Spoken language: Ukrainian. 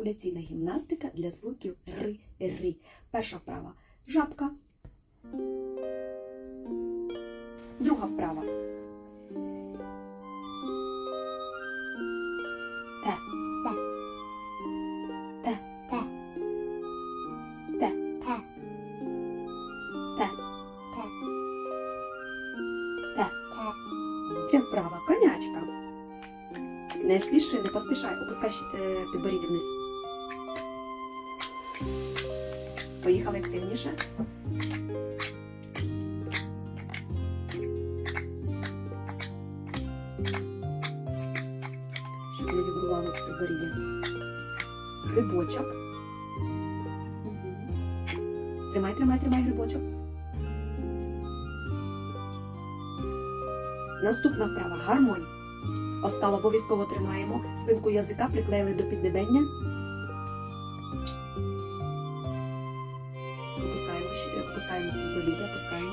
артикуляційна гімнастика для звуків ри, рі. Перша вправа жабка. Друга вправа. Те. Те. Те. Те. Те. Те. Те. Те. Те. Те. Це вправа конячка. Не спіши, не поспішай, опускай е, підборіддя вниз. Поїхали активніше. Щоб не вібрувало підборіддя. Грибочок. Тримай, тримай, тримай грибочок. Наступна вправа гармонь. Оскал обов'язково тримаємо. Спинку язика приклеїли до піднебення опускаємо, опускаємо е, до літа, опускаємо.